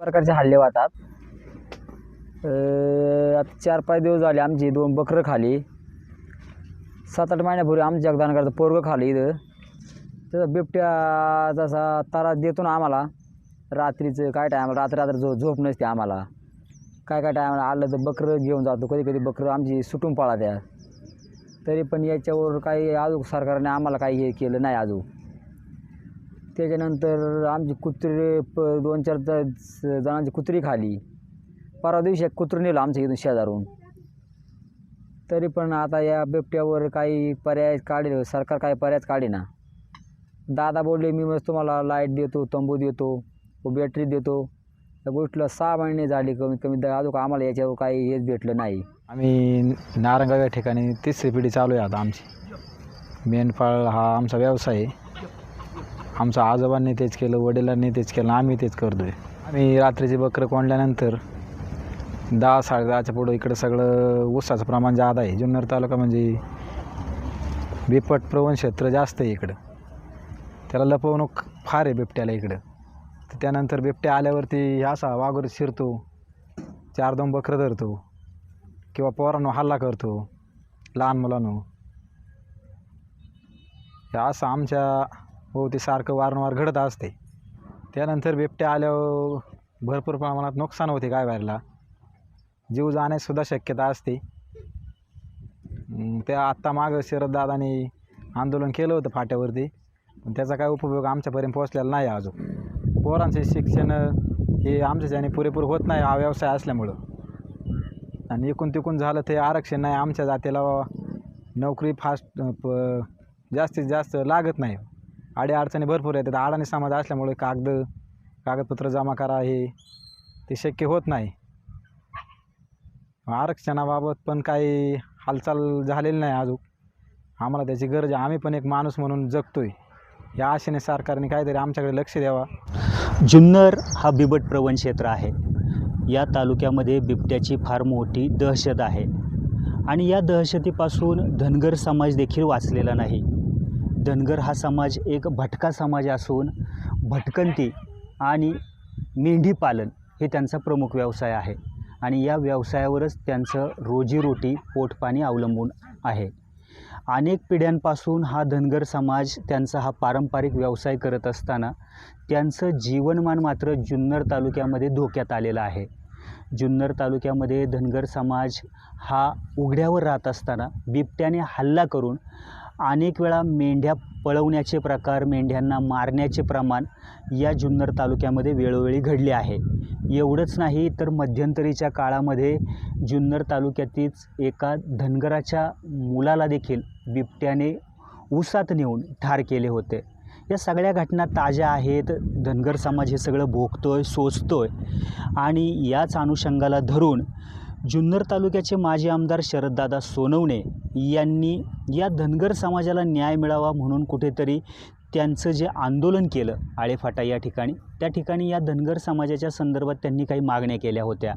प्रकारचे हल्ले होतात आता चार पाच दिवस झाले आमची दोन बकरं खाली. सात आठ महिन्यापूर्वी आमच्या दानकरचं पोरगं खाली इथं. त्याचा बिबट्या जसा तारा देतो ना आम्हाला रात्रीचं काय टायमाला रात्री रात्र झो झोप नसते आम्हाला. काय काय टायमाला आलं तर बकरं घेऊन जातो कधी कधी बकरं आमची सुटून पळा त्या तरी पण याच्यावर काही अजून सरकारने आम्हाला काही हे केलं नाही अजून. त्याच्यानंतर आमची कुत्रे प दोन चार ज- जणांची कुत्री खाली. परवा दिवशी एक कुत्रं नेलं आमच्या इथून शेजारून. तरी पण आता या बिबट्यावर काही पर्याय काढे सरकार काही पर्यायच काढेना. दादा बोलले मी मस्त तुम्हाला लाइट देतो तंबू देतो व बॅटरी देतो. त्या गोष्टीला सहा महिने झाले कमीत कमी अजून आम्हाला याच्यावर काही हेच भेटलं नाही. आम्ही नारंगाव या ठिकाणी तिसरी पिढी चालू आहे आता आमची. मेंढपाळ हा आमचा व्यवसाय आहे. आमच्या आजोबांनी तेच केलं वडिलांनी तेच केलं आम्ही तेच करतो आहे आम्ही रात्रीचे बकरं कोंडल्यानंतर दहा साडे दहाच्या पुढं इकडं सगळं ऊसाचं प्रमाण जादा आहे. जुन्नर तालुका म्हणजे बिपट प्रवण क्षेत्र जास्त आहे इकडं. त्याला लपवणूक फार आहे बिबट्याला इकडं. तर त्यानंतर बिबट्या आल्यावरती असा वाघर शिरतो चार दोन बकरं धरतो किंवा पोरांनो हल्ला करतो लहान मुलांनो. असं आमच्या हो ते सारखं वारंवार घडत असते. त्यानंतर बिबट्या आल्यावर भरपूर प्रमाणात नुकसान होते काय व्हायला. जीव जाण्यासुद्धा शक्यता असते. त्या आत्ता मागं शरददादांनी आंदोलन केलं होतं फाट्यावरती. पण त्याचा काय उपयोग आमच्यापर्यंत पोहोचलेला नाही अजून. पोरांचे शिक्षण हे आमच्याच्याने पुरेपूर होत नाही हा व्यवसाय असल्यामुळं. आणि इकून तिकून झालं ते आरक्षण नाही आमच्या जातीला. नोकरी फास्ट प जास्तीत जास्त लागत नाही. अडचणी भरपूर येतात. अडाणी समाज असल्यामुळे कागद कागदपत्र जमा करा हे ते शक्य होत नाही. आरक्षणाबाबत पण काही हालचाल झालेली नाही अजून. आम्हाला त्याची गरज आहे. आम्ही पण एक माणूस म्हणून जगतोय. या आशेने सरकारने काहीतरी आमच्याकडे लक्ष द्यावा. जुन्नर हा बिबट प्रवण क्षेत्र आहे. या तालुक्यामध्ये बिबट्याची फार मोठी दहशत आहे. आणि या दहशतीपासून धनगर समाज देखील वाचलेला नाही. धनगर हा समाज एक भटका समाज असून भटकंती आणि मेंढीपालन हे त्यांचा प्रमुख व्यवसाय आहे. आणि या व्यवसायावरच त्यांचं रोजीरोटी पोटपाणी अवलंबून आहे. अनेक पिढ्यांपासून हा धनगर समाज त्यांचा हा पारंपरिक व्यवसाय करत असताना त्यांचं जीवनमान मात्र जुन्नर तालुक्यामध्ये धोक्यात आलेलं आहे. जुन्नर तालुक्यामध्ये धनगर समाज हा उघड्यावर राहत असताना बिबट्याने हल्ला करून अनेक वेळा मेंढ्या पळवण्याचे प्रकार मेंढ्यांना मारण्याचे प्रमाण या जुन्नर तालुक्यामध्ये वेळोवेळी घडले आहे. एवढंच नाही तर मध्यंतरीच्या काळामध्ये जुन्नर तालुक्यातीच एका धनगराच्या मुलाला देखील बिबट्याने उसात नेऊन ठार केले होते. या सगळ्या घटना ताज्या आहेत धनगर समाज हे सगळं भोगतो आहे सोचतो आहे आणि याच अनुषंगाला धरून जुन्नर तालुक्याचे माजी आमदार शरददादा सोनवणे यांनी या धनगर समाजाला न्याय मिळावा म्हणून कुठेतरी त्यांचं जे आंदोलन केलं आळेफाटा या ठिकाणी त्या ठिकाणी या धनगर समाजाच्या संदर्भात त्यांनी काही मागण्या केल्या होत्या.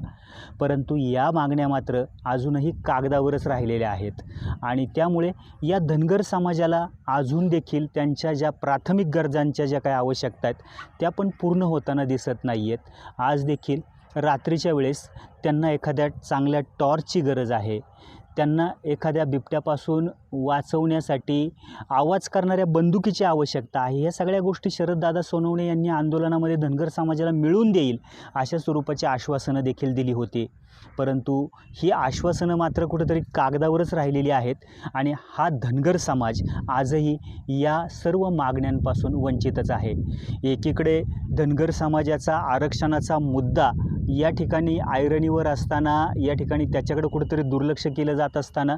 परंतु या मागण्या मात्र अजूनही कागदावरच राहिलेल्या आहेत आणि त्यामुळे या धनगर समाजाला अजून देखील त्यांच्या ज्या प्राथमिक गरजांच्या ज्या काही आवश्यकता आहेत त्या पण पूर्ण होताना दिसत नाही आहेत आज देखील रात्रीच्या वेळेस त्यांना एखाद्या चांगल्या टॉर्चची गरज आहे. त्यांना एखाद्या बिबट्यापासून वाचवण्यासाठी आवाज करणाऱ्या बंदुकीची आवश्यकता आहे. ह्या सगळ्या गोष्टी शरददादा सोनवणे यांनी आंदोलनामध्ये धनगर समाजाला मिळून देईल अशा स्वरूपाची आश्वासनं देखील दिली होती. परंतु ही आश्वासनं मात्र कुठेतरी कागदावरच राहिलेली आहेत आणि हा धनगर समाज आजही या सर्व मागण्यांपासून वंचितच आहे. एकीकडे धनगर समाजाचा आरक्षणाचा मुद्दा या ठिकाणी आयरणीवर असताना या ठिकाणी त्याच्याकडे कुठेतरी दुर्लक्ष केलं जात असताना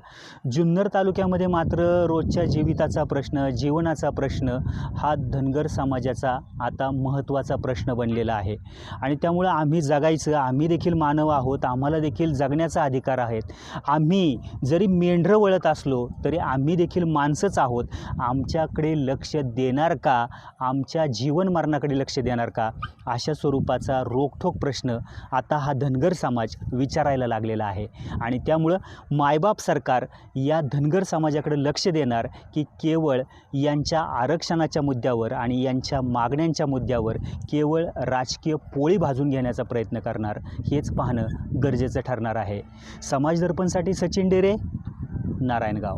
जुन्नर तालुक्यामध्ये मात्र रोजच्या जीविताचा प्रश्न जीवनाचा प्रश्न हा धनगर समाजाचा आता महत्त्वाचा प्रश्न बनलेला आहे. आणि त्यामुळं आम्ही जगायचं आम्ही देखील मानव आहोत आम्हाला देखील जगण्याचा अधिकार आहेत आम्ही जरी मेंढरं वळत असलो तरी आम्ही देखील माणसंच आहोत. आमच्याकडे लक्ष देणार का? आमच्या जीवन मरणाकडे लक्ष देणार का? अशा स्वरूपाचा रोखठोक प्रश्न आता हा धनगर समाज विचारायला लागलेला आहे. आणि त्यामुळं मायबाप सरकार या धनगर समाजाकडे लक्ष देणार की केवळ यांच्या आरक्षणाच्या मुद्द्यावर आणि यांच्या मागण्यांच्या मुद्द्यावर केवळ राजकीय पोळी भाजून घेण्याचा प्रयत्न करणार हेच पाहणं गरजेचं ठरणार आहे. समाज दर्पणसाठी सचिन डेरे नारायणगाव.